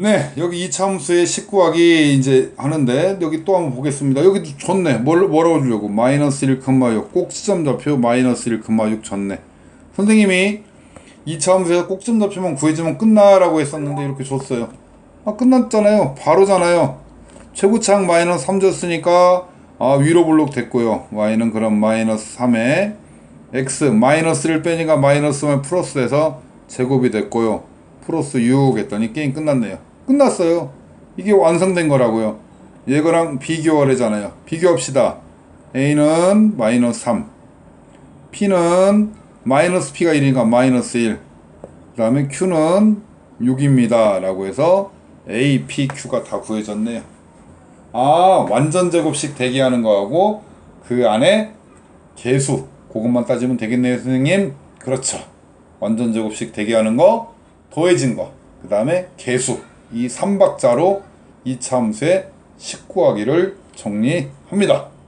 네, 여기 이차함수의 19하기 이제 하는데 여기 또 한번 보겠습니다. 여기도 줬네. 뭘 뭐라고 주려고? 마이너스 1,6 꼭지점 좌표 마이너스 1,6 줬네. 선생님이 이차함수에서 꼭지점 좌표만 구해주면 끝나라고 했었는데 이렇게 줬어요. 아 끝났잖아요. 바로잖아요. 최고차항 마이너스 3 줬으니까 아 위로 블록 됐고요. y는 그럼 마이너스 3에 x 마이너스를 빼니까 마이너스만 플러스 돼서 제곱이 됐고요. 플러스 6 했더니 게임 끝났네요. 끝났어요. 이게 완성된 거라고요. 얘거랑 비교하래잖아요. 비교합시다. a는 마이너스 3 p는 마이너스 p가 1이니까 마이너스 1 그 다음에 q는 6입니다. 라고 해서 a, p, q가 다 구해졌네요. 아 완전 제곱식 대기하는 거하고 그 안에 개수 그것만 따지면 되겠네요 선생님 그렇죠 완전 제곱식 대기하는 거 더해진 거그 다음에 개수 이 3박자로 이차 함수의 19하기를 정리합니다